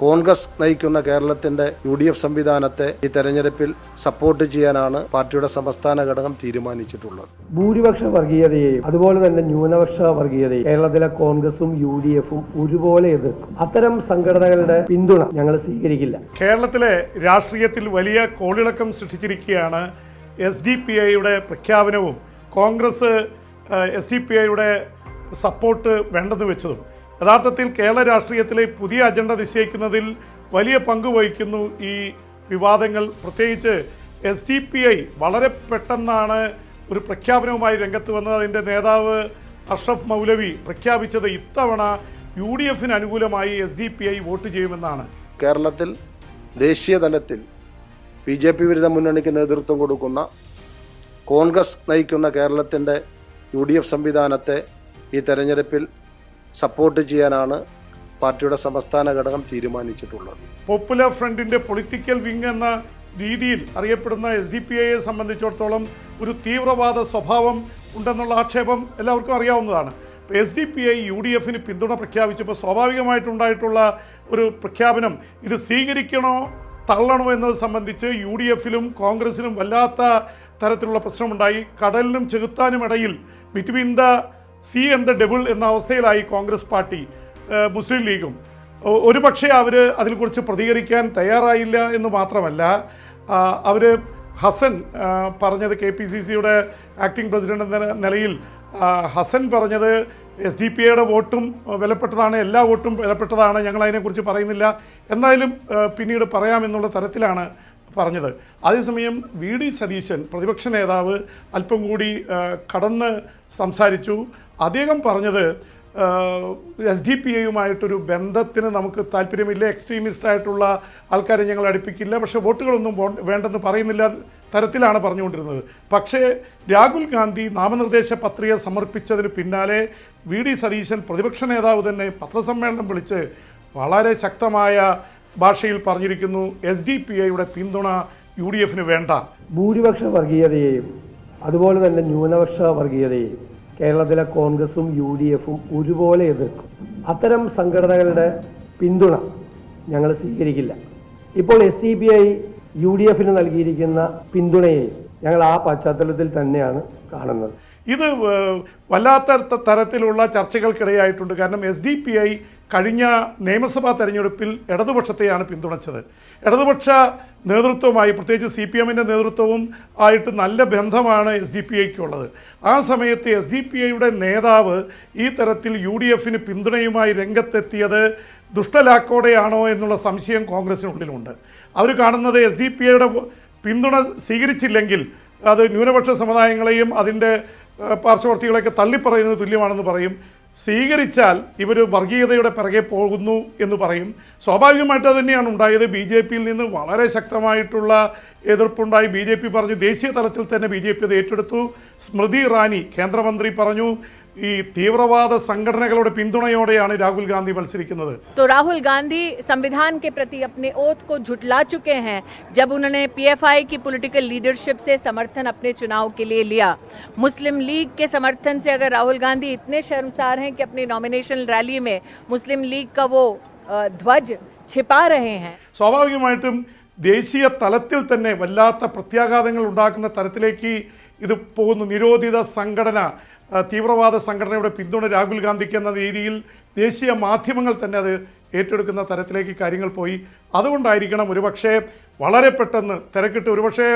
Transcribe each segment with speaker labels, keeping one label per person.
Speaker 1: കോൺഗ്രസ് നയിക്കുന്ന കേരളത്തിന്റെ U D F സംവിധാനത്തെ ഈ തെരഞ്ഞെടുപ്പിൽ സപ്പോർട്ട് ചെയ്യാനാണ് പാർട്ടിയുടെ സംസ്ഥാന ഘടകം തീരുമാനിച്ചിട്ടുള്ളത്.
Speaker 2: ഭൂരിപക്ഷ വർഗീയതയെയും അതുപോലെ തന്നെ ന്യൂനപക്ഷ വർഗീയതയും കേരളത്തിലെ കോൺഗ്രസും യു ഡി എഫും ഒരുപോലെ എതിർക്കും. അത്തരം സംഘടനകളുടെ പിന്തുണ ഞങ്ങൾ സ്വീകരിക്കില്ല.
Speaker 3: കേരളത്തിലെ രാഷ്ട്രീയത്തിൽ വലിയ കോളിളക്കം സൃഷ്ടിച്ചിരിക്കുകയാണ് എസ് ഡി പി ഐയുടെ പ്രഖ്യാപനവും കോൺഗ്രസ് എസ് ഡി പി ഐയുടെ സപ്പോർട്ട് വേണ്ടെന്ന് വെച്ചതും. യഥാർത്ഥത്തിൽ കേരള രാഷ്ട്രീയത്തിലെ പുതിയ അജണ്ട നിശ്ചയിക്കുന്നതിൽ വലിയ പങ്ക് വഹിക്കുന്നു ഈ വിവാദങ്ങൾ. പ്രത്യേകിച്ച് എസ് ഡി പി ഐ വളരെ പെട്ടെന്നാണ് ഒരു പ്രഖ്യാപനവുമായി രംഗത്ത് വന്നത്. അതിന്റെ നേതാവ് അഷ്റഫ് മൗലവി പ്രഖ്യാപിച്ചത് ഇത്തവണ യു ഡി എഫിന് അനുകൂലമായി S D P I vote ചെയ്യുമെന്നാണ്.
Speaker 1: കേരളത്തിൽ ദേശീയ തലത്തിൽ ബി ജെ പി വിരുദ്ധ മുന്നണിക്ക് നേതൃത്വം കൊടുക്കുന്ന കോൺഗ്രസ് നയിക്കുന്ന കേരളത്തിന്റെ യു ഡി എഫ് സംവിധാനത്തെ ഈ തെരഞ്ഞെടുപ്പിൽ സപ്പോർട്ട് ചെയ്യാനാണ് പാർട്ടിയുടെ സംസ്ഥാന ഘടകം തീരുമാനിച്ചിട്ടുള്ളത്.
Speaker 3: പോപ്പുലർ ഫ്രണ്ടിന്റെ പൊളിറ്റിക്കൽ വിങ് എന്ന രീതിയിൽ അറിയപ്പെടുന്ന എസ് ഡി പി ഐയെ സംബന്ധിച്ചിടത്തോളം ഒരു തീവ്രവാദ സ്വഭാവം ഉണ്ടെന്നുള്ള ആക്ഷേപം എല്ലാവർക്കും അറിയാവുന്നതാണ്. S D P I U D എഫിന് പിന്തുണ പ്രഖ്യാപിച്ചപ്പോൾ സ്വാഭാവികമായിട്ടുണ്ടായിട്ടുള്ള ഒരു പ്രഖ്യാപനം ഇത് സ്വീകരിക്കണോ തള്ളണോ എന്നത് സംബന്ധിച്ച് യു ഡി എഫിലും കോൺഗ്രസിലും വല്ലാത്ത തരത്തിലുള്ള പ്രശ്നമുണ്ടായി. കടലിനും ചെകുത്താനും ഇടയിൽ between the sea and the devil എന്ന അവസ്ഥയിലായി കോൺഗ്രസ് പാർട്ടി മുസ്ലിം ലീഗും. ഒരുപക്ഷെ അവർ അതിനെക്കുറിച്ച് പ്രതികരിക്കാൻ തയ്യാറായില്ല എന്ന് മാത്രമല്ല അവർ ഹസൻ പറഞ്ഞത് കെ പി സി സിയുടെ ആക്ടിംഗ് പ്രസിഡന്റ് എന്ന നിലയിൽ ഹസൻ പറഞ്ഞത് എസ് ഡി പി ഐയുടെ വോട്ടും വിലപ്പെട്ടതാണ് എല്ലാ വോട്ടും വിലപ്പെട്ടതാണ് ഞങ്ങൾ അതിനെക്കുറിച്ച് പറയുന്നില്ല. എന്തായാലും പിന്നീട് പറയാമെന്നുള്ള തരത്തിലാണ് പറഞ്ഞത്. അതേസമയം വി ഡി സതീശൻ പ്രതിപക്ഷ നേതാവ് അല്പം കൂടി കടന്ന് സംസാരിച്ചു. അദ്ദേഹം പറഞ്ഞത് എസ് ഡി പി എയുമായിട്ടൊരു ബന്ധത്തിന് നമുക്ക് താല്പര്യമില്ല എക്സ്ട്രീമിസ്റ്റ് ആയിട്ടുള്ള ആൾക്കാരെ ഞങ്ങൾ അടുപ്പിക്കില്ല പക്ഷേ വോട്ടുകളൊന്നും വേണ്ടെന്ന് പറയുന്നില്ല തരത്തിലാണ് പറഞ്ഞുകൊണ്ടിരുന്നത്. പക്ഷേ രാഹുൽ ഗാന്ധി നാമനിർദ്ദേശ പത്രിക സമർപ്പിച്ചതിന് പിന്നാലെ വി ഡി സതീശൻ പ്രതിപക്ഷ നേതാവ് തന്നെ പത്രസമ്മേളനം വിളിച്ച് വളരെ ശക്തമായ ഭാഷയിൽ പറഞ്ഞിരിക്കുന്നു എസ് ഡി പി ഐയുടെ പിന്തുണ യു ഡി എഫിന് വേണ്ട.
Speaker 2: ഭൂരിപക്ഷ വർഗീയതയെയും അതുപോലെ തന്നെ ന്യൂനപക്ഷ വർഗീയതയെയും കേരളത്തിലെ കോൺഗ്രസും യു ഡി എഫും ഒരുപോലെ എതിർക്കും. അത്തരം സംഘടനകളുടെ പിന്തുണ ഞങ്ങൾ സ്വീകരിക്കില്ല. ഇപ്പോൾ S D P I U D എഫിന് നൽകിയിരിക്കുന്ന പിന്തുണയെയും ഞങ്ങൾ ആ പശ്ചാത്തലത്തിൽ തന്നെയാണ് കാണുന്നത്.
Speaker 3: ഇത് വല്ലാത്ത തരത്തിലുള്ള ചർച്ചകൾക്കിടയായിട്ടുണ്ട്. കാരണം എസ് ഡി പി ഐ കഴിഞ്ഞ നിയമസഭാ തെരഞ്ഞെടുപ്പിൽ ഇടതുപക്ഷത്തെയാണ് പിന്തുണച്ചത്. ഇടതുപക്ഷ നേതൃത്വമായി പ്രത്യേകിച്ച് സി പി എമ്മിന്റെ നേതൃത്വവും ആയിട്ട് നല്ല ബന്ധമാണ് എസ് ഡി പി ഐക്കുള്ളത്. ആ സമയത്ത് എസ് ഡി പി ഐയുടെ നേതാവ് ഈ തരത്തിൽ യു ഡി എഫിന് പിന്തുണയുമായി രംഗത്തെത്തിയത് ദുഷ്ടലാക്കോടെയാണോ എന്നുള്ള സംശയം കോൺഗ്രസിനുള്ളിലുണ്ട്. അവർ കാണുന്നത് എസ് ഡി പി ഐയുടെ പിന്തുണ സ്വീകരിച്ചില്ലെങ്കിൽ അത് ന്യൂനപക്ഷ സമുദായങ്ങളെയും അതിന്റെ പാർശ്വവർത്തികളെയൊക്കെ തള്ളിപ്പറയുന്നത് തുല്യമാണെന്ന് പറയും. സ്വീകരിച്ചാൽ ഇവർ വർഗീയതയുടെ പിറകെ പോകുന്നു എന്ന് പറയും. സ്വാഭാവികമായിട്ട് തന്നെയാണ് ഉണ്ടായത്. ബി ജെ പിയിൽ നിന്ന് വളരെ ശക്തമായിട്ടുള്ള എതിർപ്പുണ്ടായി. ബി ജെ പി പറഞ്ഞു ദേശീയ തലത്തിൽ തന്നെ ബി ജെ പി അത് ഏറ്റെടുത്തു. സ്മൃതി ഇറാനി കേന്ദ്രമന്ത്രി പറഞ്ഞു. ഈ തീവ്രവാദ സംഘടനകളുടെ പിന്തുണയോടെയാണ് രാഹുൽ ഗാന്ധി മത്സരിക്കുന്നത്
Speaker 4: तो राहुल गांधी संविधान के प्रति अपने ओथ को झुटला चुके हैं जब उन्होंने पीएफआई की पॉलिटिकल लीडरशिप से समर्थन अपने चुनाव के लिए लिया मुस्लिम लीग के समर्थन से अगर राहुल गांधी इतने शर्मसार हैं कि अपनी नॉमिनेशन रैली में मुस्लिम लीग का वो अ, ध्वज छिपा रहे हैं
Speaker 3: സ്വാഭാവികമായിട്ടും ദേശീയ തലത്തിൽ തന്നെ വല്ലാത്ത പ്രത്യാഘാതങ്ങൾ ഉണ്ടാക്കുന്ന തരത്തിലേക്ക് ഇത് പോകുന്നു നിരോധിത സംഘടന ആ, തീവ്രവാദ സംഘടനയുടെ പിന്തുണ രാഹുൽ ഗാന്ധിക്ക് എന്ന രീതിയിൽ ദേശീയ മാധ്യമങ്ങൾ തന്നെ അത് ഏറ്റെടുക്കുന്ന തരത്തിലേക്ക് കാര്യങ്ങൾ പോയി. അതുകൊണ്ടായിരിക്കണം ഒരുപക്ഷെ വളരെ പെട്ടെന്ന് തിരക്കിട്ട് ഒരുപക്ഷെ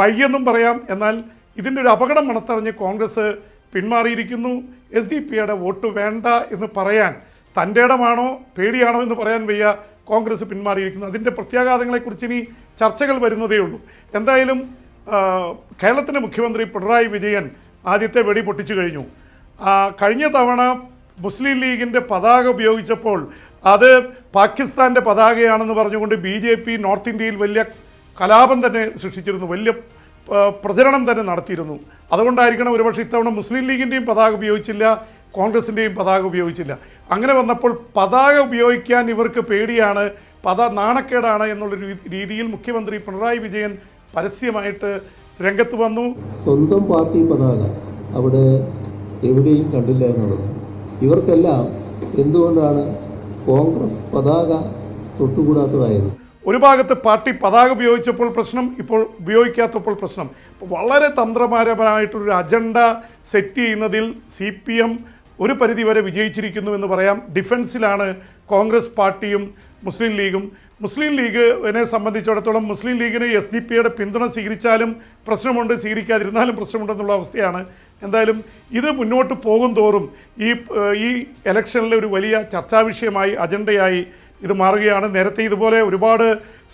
Speaker 3: വൈകിയെന്നും പറയാം. എന്നാൽ ഇതിന്റെ ഒരു അപകടം മണത്തറിഞ്ഞ് കോൺഗ്രസ് പിന്മാറിയിരിക്കുന്നു. എസ് ഡി പിയുടെ വോട്ട് വേണ്ട എന്ന് പറയാൻ തന്റെ ഇടമാണോ പേടിയാണോ എന്ന് പറയാൻ വയ്യ കോൺഗ്രസ് പിന്മാറിയിരിക്കുന്നു. അതിന്റെ പ്രത്യാഘാതങ്ങളെക്കുറിച്ച് ഇനി ചർച്ചകൾ വരുന്നതേ ഉള്ളൂ എന്തായാലും കേരളത്തിന്റെ മുഖ്യമന്ത്രി പിണറായി വിജയൻ ആദ്യത്തെ വെടി പൊട്ടിച്ചു കഴിഞ്ഞു. കഴിഞ്ഞ തവണ മുസ്ലിം ലീഗിന്റെ പതാക ഉപയോഗിച്ചപ്പോൾ അത് പാകിസ്ഥാന്റെ പതാകയാണെന്ന് പറഞ്ഞുകൊണ്ട് ബി ജെ പി നോർത്ത് ഇന്ത്യയിൽ വലിയ കലാപം തന്നെ സൃഷ്ടിച്ചിരുന്നു. വലിയ പ്രചരണം തന്നെ നടത്തിയിരുന്നു. അതുകൊണ്ടായിരിക്കണം ഒരുപക്ഷെ ഇത്തവണ മുസ്ലിം ലീഗിന്റെയും പതാക ഉപയോഗിച്ചില്ല കോൺഗ്രസിന്റെയും പതാക ഉപയോഗിച്ചില്ല. അങ്ങനെ വന്നപ്പോൾ പതാക ഉപയോഗിക്കാൻ ഇവർക്ക് പേടിയാണ് പത നാണക്കേടാണ് എന്നുള്ളൊരു രീതിയിൽ മുഖ്യമന്ത്രി പിണറായി വിജയൻ പരസ്യമായിട്ട് രംഗത്ത് വന്നു.
Speaker 5: സ്വന്തം പാർട്ടി പതാക അവിടെ എവിടെയും കണ്ടില്ല എന്നുള്ളത്. ഇവർക്കെല്ലാം എന്തുകൊണ്ടാണ് കോൺഗ്രസ് പതാക തൊട്ടുകൂടാത്തതായത്?
Speaker 3: ഒരു ഭാഗത്ത് പാർട്ടി പതാക ഉപയോഗിച്ചപ്പോൾ പ്രശ്നം ഇപ്പോൾ ഉപയോഗിക്കാത്തപ്പോൾ പ്രശ്നം. വളരെ തന്ത്രപരമായിട്ടൊരു അജണ്ട സെറ്റ് ചെയ്യുന്നതിൽ സി പി എം ഒരു പരിധിവരെ വിജയിച്ചിരിക്കുന്നു എന്ന് പറയാം. ഡിഫൻസിലാണ് കോൺഗ്രസ് പാർട്ടിയും മുസ്ലിം ലീഗും. മുസ്ലിം ലീഗിനെ സംബന്ധിച്ചിടത്തോളം മുസ്ലിം ലീഗിന് എസ് ഡി പിയുടെ പിന്തുണ സ്വീകരിച്ചാലും പ്രശ്നമുണ്ട് സ്വീകരിക്കാതിരുന്നാലും പ്രശ്നമുണ്ടെന്നുള്ള അവസ്ഥയാണ്. എന്തായാലും ഇത് മുന്നോട്ട് പോകും തോറും ഈ ഈ ഇലക്ഷനിലെ ഒരു വലിയ ചർച്ചാ വിഷയമായി അജണ്ടയായി ഇത് മാറുകയാണ്. നേരത്തെ ഇതുപോലെ ഒരുപാട്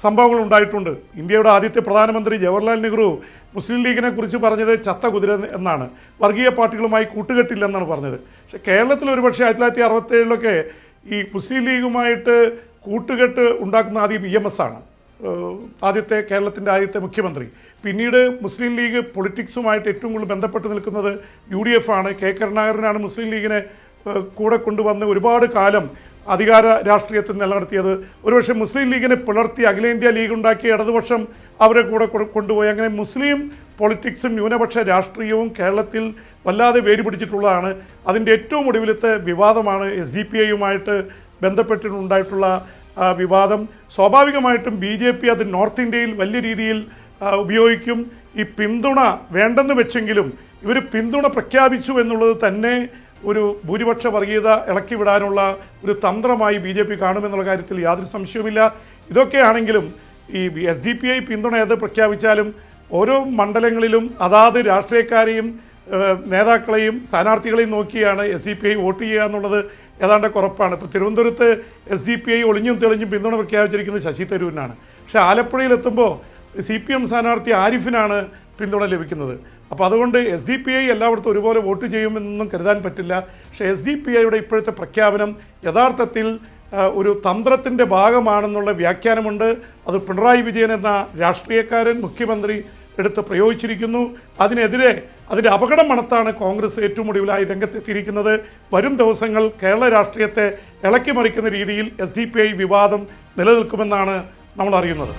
Speaker 3: സംഭവങ്ങൾ ഉണ്ടായിട്ടുണ്ട്. ഇന്ത്യയുടെ ആദ്യത്തെ പ്രധാനമന്ത്രി ജവഹർലാൽ നെഹ്റു മുസ്ലിം ലീഗിനെ കുറിച്ച് പറഞ്ഞത് ചത്ത കുതിര എന്നാണ്. വർഗീയ പാർട്ടികളുമായി കൂട്ടുകെട്ടില്ലെന്നാണ് പറഞ്ഞത്. പക്ഷേ കേരളത്തിൽ ഒരുപക്ഷെ ആയിരത്തി തൊള്ളായിരത്തി അറുപത്തേഴിലൊക്കെ ഈ മുസ്ലിം ലീഗുമായിട്ട് കൂട്ടുകെട്ട് ഉണ്ടാക്കുന്ന ആദ്യം ഇ എം എസ് ആണ്. ആദ്യത്തെ കേരളത്തിന്റെ ആദ്യത്തെ മുഖ്യമന്ത്രി. പിന്നീട് മുസ്ലിം ലീഗ് പൊളിറ്റിക്സുമായിട്ട് ഏറ്റവും കൂടുതൽ ബന്ധപ്പെട്ട് നിൽക്കുന്നത് യു ഡി എഫ് ആണ്. കെ കരുണാകരനാണ് മുസ്ലിം ലീഗിനെ കൂടെ കൊണ്ടുവന്ന് ഒരുപാട് കാലം അധികാര രാഷ്ട്രീയത്തിൽ നിലനിർത്തിയത്. ഒരുപക്ഷെ മുസ്ലിം ലീഗിനെ പിളർത്തി അഖിലേന്ത്യാ ലീഗ് ഉണ്ടാക്കി ഇടതുപക്ഷം അവരെ കൂടെ കൊണ്ടുപോയി. അങ്ങനെ മുസ്ലിം പൊളിറ്റിക്സും ന്യൂനപക്ഷ രാഷ്ട്രീയവും കേരളത്തിൽ വല്ലാതെ വേര് പിടിച്ചിട്ടുള്ളതാണ് അതിന്റെ ഏറ്റവും ഒടുവിലത്തെ വിവാദമാണ് എസ് ഡി പി ഐയുമായിട്ട് ബന്ധപ്പെട്ടിട്ടുണ്ടായിട്ടുള്ള വിവാദം. സ്വാഭാവികമായിട്ടും ബി ജെ പി അത് നോർത്ത് ഇന്ത്യയിൽ വലിയ രീതിയിൽ ഉപയോഗിക്കും. ഈ പിന്തുണ വേണ്ടെന്ന് വെച്ചെങ്കിലും ഇവർ പിന്തുണ പ്രഖ്യാപിച്ചു എന്നുള്ളത് തന്നെ ഒരു ഭൂരിപക്ഷ വർഗീയത ഇളക്കി വിടാനുള്ള ഒരു തന്ത്രമായി ബി ജെ പി കാണുമെന്നുള്ള കാര്യത്തിൽ യാതൊരു സംശയവുമില്ല. ഇതൊക്കെയാണെങ്കിലും ഈ എസ് ഡി പി ഐ പിന്തുണ ഏത് പ്രഖ്യാപിച്ചാലും ഓരോ മണ്ഡലങ്ങളിലും അതാത് രാഷ്ട്രീയക്കാരെയും നേതാക്കളെയും സ്ഥാനാർത്ഥികളെയും നോക്കിയാണ് S D P I vote ചെയ്യുക എന്നുള്ളത് ഏതാണ്ട് കുറപ്പാണ് ഇപ്പോൾ തിരുവനന്തപുരത്ത് എസ് ഡി പി ഐ ഒളിഞ്ഞും തെളിഞ്ഞും പിന്തുണ പ്രഖ്യാപിച്ചിരിക്കുന്നത് ശശി തരൂരിനാണ്. പക്ഷേ ആലപ്പുഴയിലെത്തുമ്പോൾ സി പി എം സ്ഥാനാർത്ഥി ആരിഫിനാണ് പിന്തുണ ലഭിക്കുന്നത്. അപ്പോൾ അതുകൊണ്ട് എസ് ഡി പി ഐ എല്ലായിടത്തും ഒരുപോലെ വോട്ട് ചെയ്യുമെന്നൊന്നും കരുതാൻ പറ്റില്ല. പക്ഷേ എസ് ഡി പി ഐയുടെ ഇപ്പോഴത്തെ പ്രഖ്യാപനം യഥാർത്ഥത്തിൽ ഒരു തന്ത്രത്തിന്റെ ഭാഗമാണെന്നുള്ള വ്യാഖ്യാനമുണ്ട്. അത് പിണറായി വിജയൻ എന്ന രാഷ്ട്രീയക്കാരൻ മുഖ്യമന്ത്രി എടുത്ത് പ്രയോഗിച്ചിരിക്കുന്നു. അതിനെതിരെ അതിന്റെ അപകടം മണത്താണ് കോൺഗ്രസ് ഏറ്റവും ഒടുവിലായി രംഗത്തെത്തിയിരിക്കുന്നത്. വരും ദിവസങ്ങൾ കേരള രാഷ്ട്രീയത്തെ ഇളക്കിമറിക്കുന്ന രീതിയിൽ എസ് വിവാദം നിലനിൽക്കുമെന്നാണ് നമ്മൾ അറിയുന്നത്.